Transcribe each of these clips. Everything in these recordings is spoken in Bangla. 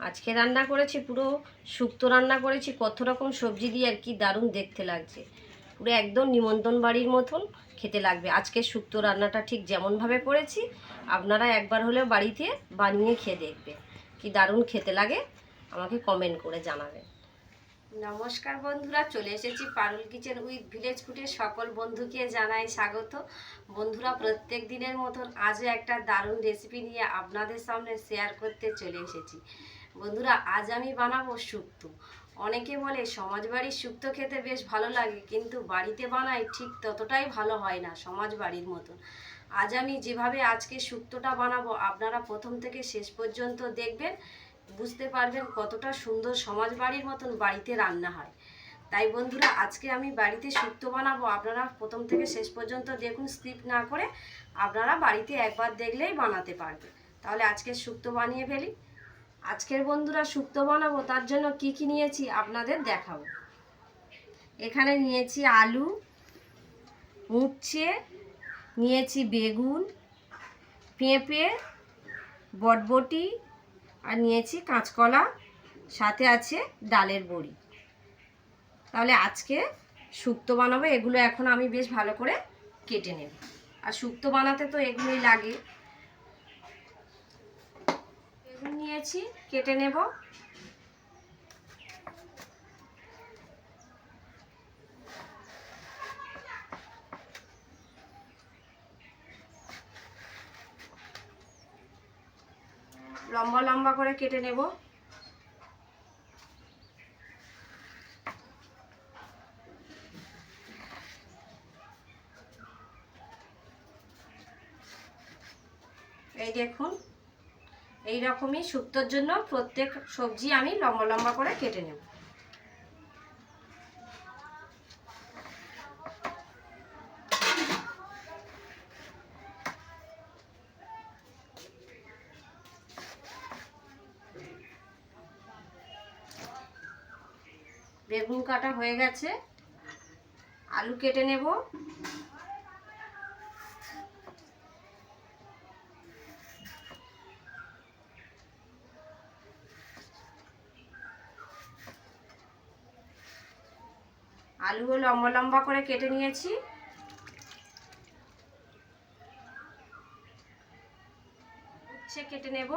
আজকে রান্না করেছি, পুরো শুক্তো রান্না করেছি, কত রকম সবজি দিয়ে আর কি দারুণ দেখতে লাগছে। পুরো একদম নিমন্ত্রণ বাড়ির মতন খেতে লাগবে। আজকে শুক্তো রান্নাটা ঠিক যেমনভাবে করেছি, আপনারা একবার হলেও বাড়িতে বানিয়ে খেয়ে দেখবে কি দারুণ খেতে লাগে, আমাকে কমেন্ট করে জানাবেন। নমস্কার বন্ধুরা, চলে এসেছি পারুল কিচেন উইথ ভিলেজ ফুডের সকল বন্ধুকে জানাই স্বাগত। বন্ধুরা, প্রত্যেক দিনের মতন আজও একটা দারুণ রেসিপি নিয়ে আপনাদের সামনে শেয়ার করতে চলে এসেছি। বন্ধুরা, আজ আমি বানাবো শুক্তো। অনেকে বলে সমাজ বাড়ির শুক্তো খেতে বেশ ভালো লাগে, কিন্তু বাড়িতে বানাই ঠিক ততটাই ভালো হয় না সমাজ বাড়ির মতন। আজ আমি যেভাবে আজকে শুক্তোটা বানাবো, আপনারা প্রথম থেকে শেষ পর্যন্ত দেখবেন, বুঝতে পারবেন কতটা সুন্দর সমাজ বাড়ির মতন বাড়িতে রান্না হয়। তাই বন্ধুরা, আজকে আমি বাড়িতে শুক্তো বানাবো, আপনারা প্রথম থেকে শেষ পর্যন্ত দেখুন, স্কিপ না করে আপনারা বাড়িতে একবার দেখলেই বানাতে পারবেন। তাহলে আজকে শুক্তো বানিয়ে ফেলি। আজকের বন্ধুরা শুক্তো বানাবো, তার জন্য কি কি নিয়েছি আপনাদের দেখাবো। এখানে নিয়েছি আলু উচ্ছে নিয়েছি বেগুন, পেঁপে, বটবটি, আর নিয়েছি কাঁচকলা, সাথে আছে ডালের বড়ি। তাহলে আজকে শুক্তো বানাবো, এগুলো এখন আমি বেশ ভালো করে কেটে নেব। আর শুক্তো বানাতে তো এগুলোই লাগে। নিয়েছি কেটে নেব। লম্বা লম্বা করে কেটে নেব এই দেখুন এই রকমই শুক্তোর জন্য প্রত্যেক সবজি আমি লম্বা লম্বা করে কেটে নেব। বেগুন কাটা হয়ে গেছে। আলু কেটে নেব। আলুও লম্বা লম্বা করে কেটে নিয়েছি। কেটে নেব।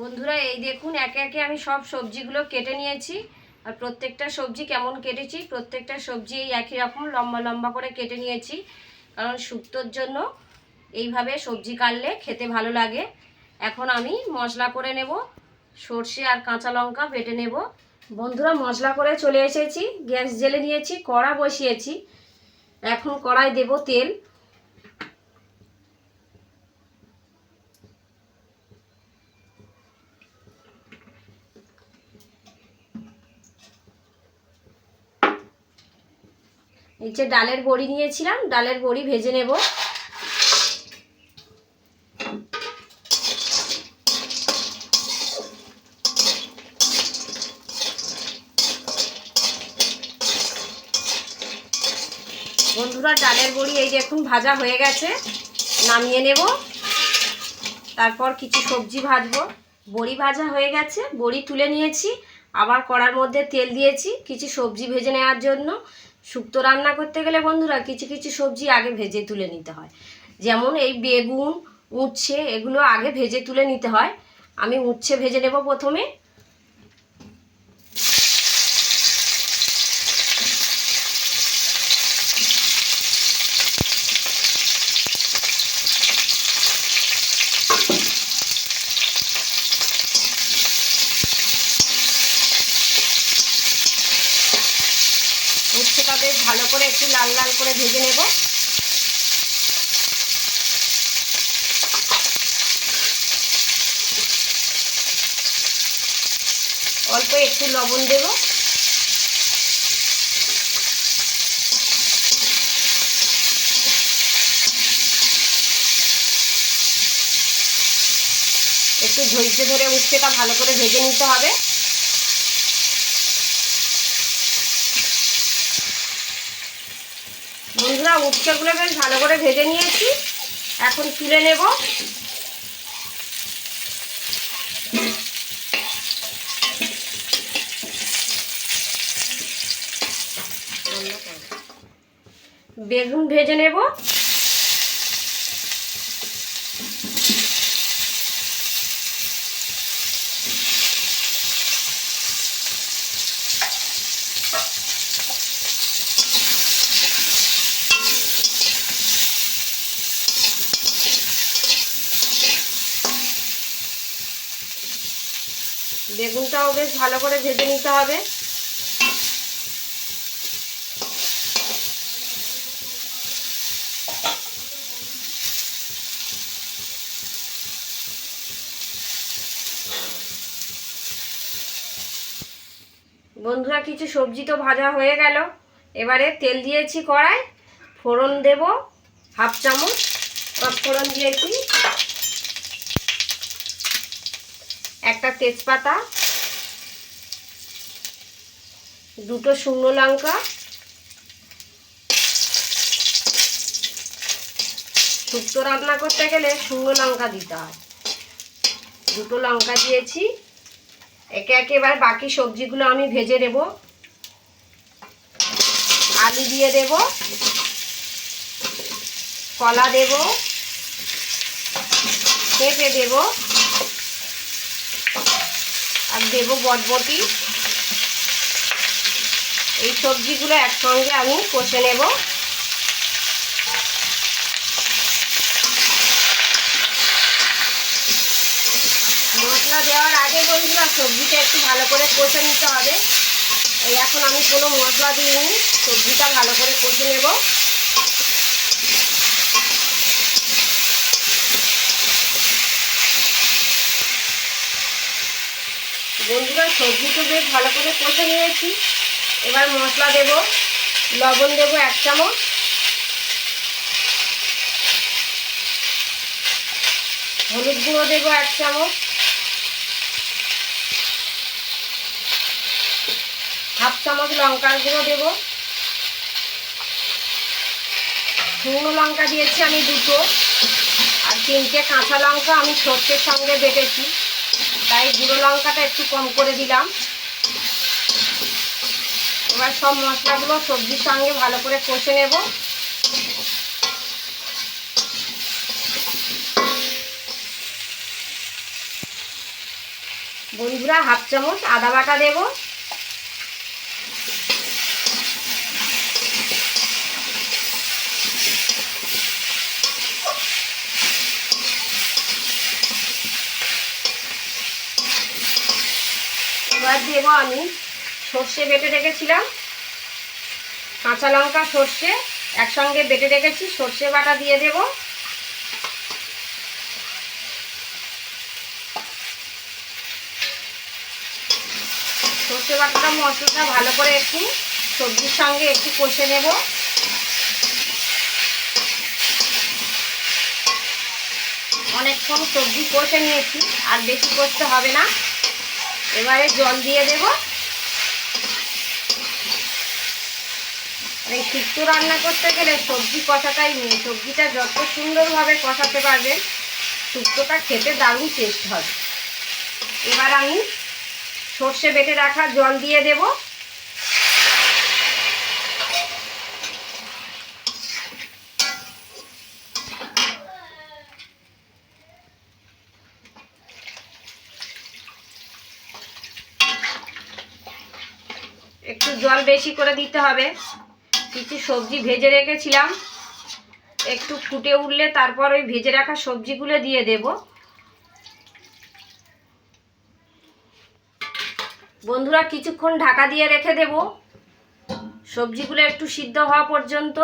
বন্ধুরা, এই দেখুন, একে একে আমি সব সবজিগুলো কেটে নিয়েছি। আর প্রত্যেকটা সবজি কেমন কেটেছি, প্রত্যেকটা সবজি এই একই রকম, লম্বা লম্বা করে কেটে নিয়েছি। কারণ শুক্তোর জন্য এইভাবে সবজি কাটলে খেতে ভালো লাগে। এখন আমি মশলা করে নেব, সর্ষে আর কাঁচা লঙ্কা বেটে নেব। বন্ধুরা, মশলা করে চলে এসেছি, গ্যাস জেলে নিয়েছি, কড়া বসিয়েছি। এখন কড়াই দেব তেল। এই যে ডালের বড়ি নিয়েছিলাম, ডালের বড়ি ভেজে নেব। বন্ধুরা, ডালের বড়ি এই দেখুন ভাজা হয়ে গেছে, নামিয়ে নেব। তারপর কিছু সবজি ভাজবো। বড়ি ভাজা হয়ে গেছে, বড়ি তুলে নিয়েছি, আবার কড়ার মধ্যে তেল দিয়েছি, কিছু সবজি ভেজে নেওয়ার জন্য। শুক্তো রান্না করতে গেলে বন্ধুরা কিছু কিছু সবজি আগে ভেজে তুলে নিতে হয়। যেমন এই বেগুন, উচ্ছে এগুলো আগে ভেজে তুলে নিতে হয়। আমি উচ্ছে ভেজে নেব প্রথমে। উচ্ছেটা বেশ ভালো করে একটু লাল লাল করে ভেজে নেব। অল্প একটু লবণ দেব। একটু ধৈর্য ধরে উচ্ছেটা ভালো করে ভেজে নিতে হবে। বন্ধুরা উচ্ছেগুলো বেশ ভালো করে ভেজে নিয়েছি। এখন তুলে নেব। বেগুন ভেজে নেব বেগুনটাও বেশ ভালো করে ভেজে নিতে হবে। বন্ধুরা, কিছু সবজি তো ভাজা হয়ে গেল। এবারে তেল দিয়েছি কড়াই, ফোড়ন দেব হাফ চামচ ফোড়ন দিয়েছি। একটা তেজপাতা দুটো শুকনো লঙ্কা, শুক্তো রান্না করতে গেলে শুকনো লঙ্কা দিতে হয়। দুটো লঙ্কা দিয়েছি, একে একে এবার বাকি সবজিগুলো আমি ভেজে দেব আলু দিয়ে দেব, কলা দেব, পেঁপে দেব, আর দেব বটবটি। এই সবজিগুলো একসঙ্গে আমি কষে নেব। মশলা দেওয়ার আগে বন্ধুরা সবজিটা একটু ভালো করে কষে নিতে হবে। এই এখন আমি কোনো মশলা দিইনি, সবজিটা ভালো করে কষে নেব। বন্ধুরা সবজিটা বেশ ভালো করে কষে নিয়েছি। এবার মশলা দেব, লবণ দেব এক চামচ। হলুদ গুঁড়ো দেবো এক চামচ। হাফ চামচ লঙ্কার গুঁড়ো দেবো। শুকনো লঙ্কা দিয়েছি আমি দুটো। আর তিনটে কাঁচা লঙ্কা আমি সর্ষের সঙ্গে বেটেছি। তাই গুঁড়ো লঙ্কাটা একটু কম করে দিলাম। এবার সব মশলাগুলো সবজির সঙ্গে ভালো করে কষে নেব। বন্ধুরা হাফ চামচ আদা বাটা দেব। এবার দেবো আমি সর্ষে বেটে রেখেছিলাম। কাঁচা লঙ্কা, সর্ষে, একসঙ্গে বেটে রেখেছি। সর্ষে বাটা দিয়ে দেব। সর্ষে বাটাটা মশলাটা ভালো করে একটু সবজির সঙ্গে একটু কষে নেব। অনেকক্ষণ সবজি কষে নিয়েছি, আর বেশি কষতে হবে না। এবারে জল দিয়ে দেব। এই শুক্তো রান্না করতে গেলে সবজি কষাটাই নেই সবজিটা যত সুন্দরভাবে কষাতে পারবেন, শুক্তোটা খেতে দারুণ টেস্ট হবে। এবার আমি সর্ষে বেটে রাখা জল দিয়ে দেব। একটু জল বেশি করে দিতে হবে। কিছু সবজি ভেজে রেখেছিলাম। একটু ফুটে উঠলে তারপর ওই ভেজে রাখা সবজিগুলো দিয়ে দেব। বন্ধুরা, কিছুক্ষণ ঢাকা দিয়ে রেখে দেব। সবজিগুলো একটু সিদ্ধ হওয়া পর্যন্ত।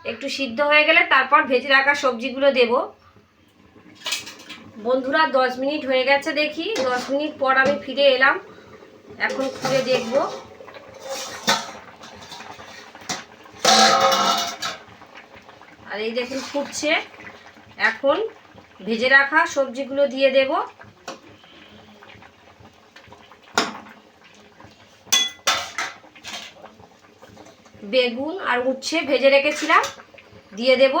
একটু সিদ্ধ হয়ে গেলে তারপর ভেজে রাখা সবজিগুলো দেব। বন্ধুরা, দশ মিনিট হয়ে গেছে দেখি। দশ মিনিট পর আমি ফিরে এলাম। এখন খুলে দেখব। আর এই দেখুন ফুটছে। এখন ভেজে রাখা সবজিগুলো দিয়ে দেব। বেগুন আর উচ্ছে ভেজে রেখেছিলাম। দিয়ে দেব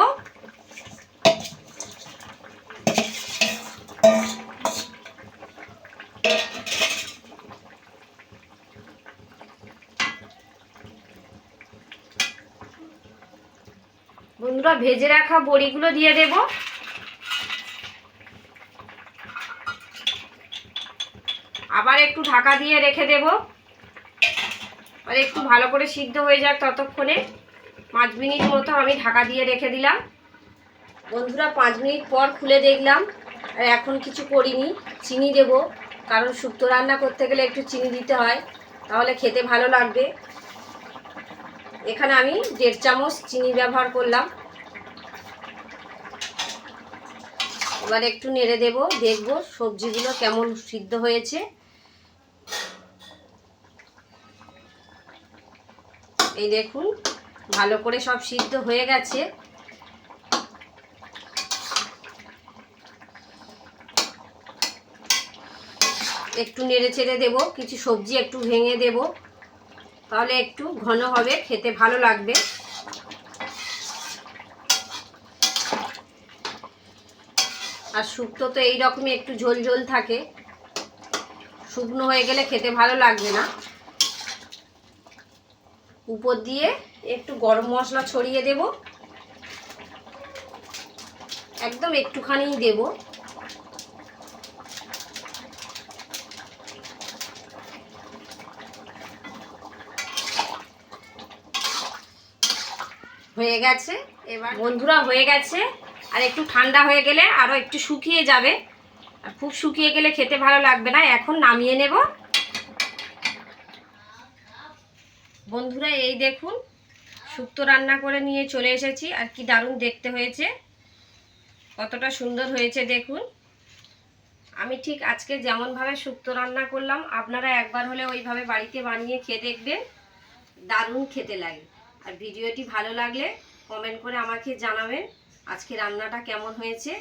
বন্ধুরা ভেজে রাখা বড়িগুলো দিয়ে দেব। আবার একটু ঢাকা দিয়ে রেখে দেব। আর একটু ভালো করে সিদ্ধ হয়ে যাক ততক্ষণে। পাঁচ মিনিট মতো আমি ঢাকা দিয়ে রেখে দিলাম। বন্ধুরা, পাঁচ মিনিট পর খুলে দেখলাম। আর এখন কিছু করিনি, চিনি দেব। কারণ শুক্তো রান্না করতে গেলে একটু চিনি দিতে হয়। তাহলে খেতে ভালো লাগবে। এখানে আমি দেড় চামচ চিনি ব্যবহার করলাম। এবার একটু নেড়ে দেব, দেখব সবজিগুলো কেমন সিদ্ধ হয়েছে। এই দেখুন, ভালো করে সব সিদ্ধ হয়ে গেছে। একটু নেড়ে চেড়ে দেবো, কিছু সবজি একটু ভেঙে দেব। তাহলে একটু ঘন হবে, খেতে ভালো লাগবে। আর শুক্তো তো এই রকমই একটু ঝোল ঝোল থাকে। শুকনো হয়ে গেলে খেতে ভালো লাগবে না। উপর দিয়ে একটু গরম মশলা ছড়িয়ে দেব। একদম একটুখানিই দেব। হয়ে গেছে। এবার বন্ধুরা, হয়ে গেছে। আর একটু ঠান্ডা হয়ে গেলে আরও একটু শুকিয়ে যাবে। আর খুব শুকিয়ে গেলে খেতে ভালো লাগবে না, এখন নামিয়ে নেব। বন্ধুরা, এই দেখুন, শুক্তো রান্না করে নিয়ে চলে এসেছি, আর কি দারুণ দেখতে হয়েছে। কতটা সুন্দর হয়েছে দেখুন। আমি ঠিক আজকে যেমনভাবে শুক্তো রান্না করলাম, আপনারা একবার হলে ওইভাবে বাড়িতে বানিয়ে খেয়ে দেখবেন। দারুণ খেতে লাগে। আর ভিডিওটি ভালো লাগলে কমেন্ট করে আমাকে জানাবেন। আজকে রান্নাটা কেমন হয়েছে?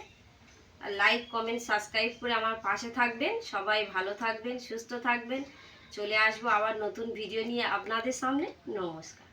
লাইক কমেন্ট সাবস্ক্রাইব করে আমার পাশে থাকবেন। সবাই ভালো থাকবেন, সুস্থ থাকবেন। চলে আসব আবার নতুন ভিডিও নিয়ে আপনাদের সামনে। নমস্কার।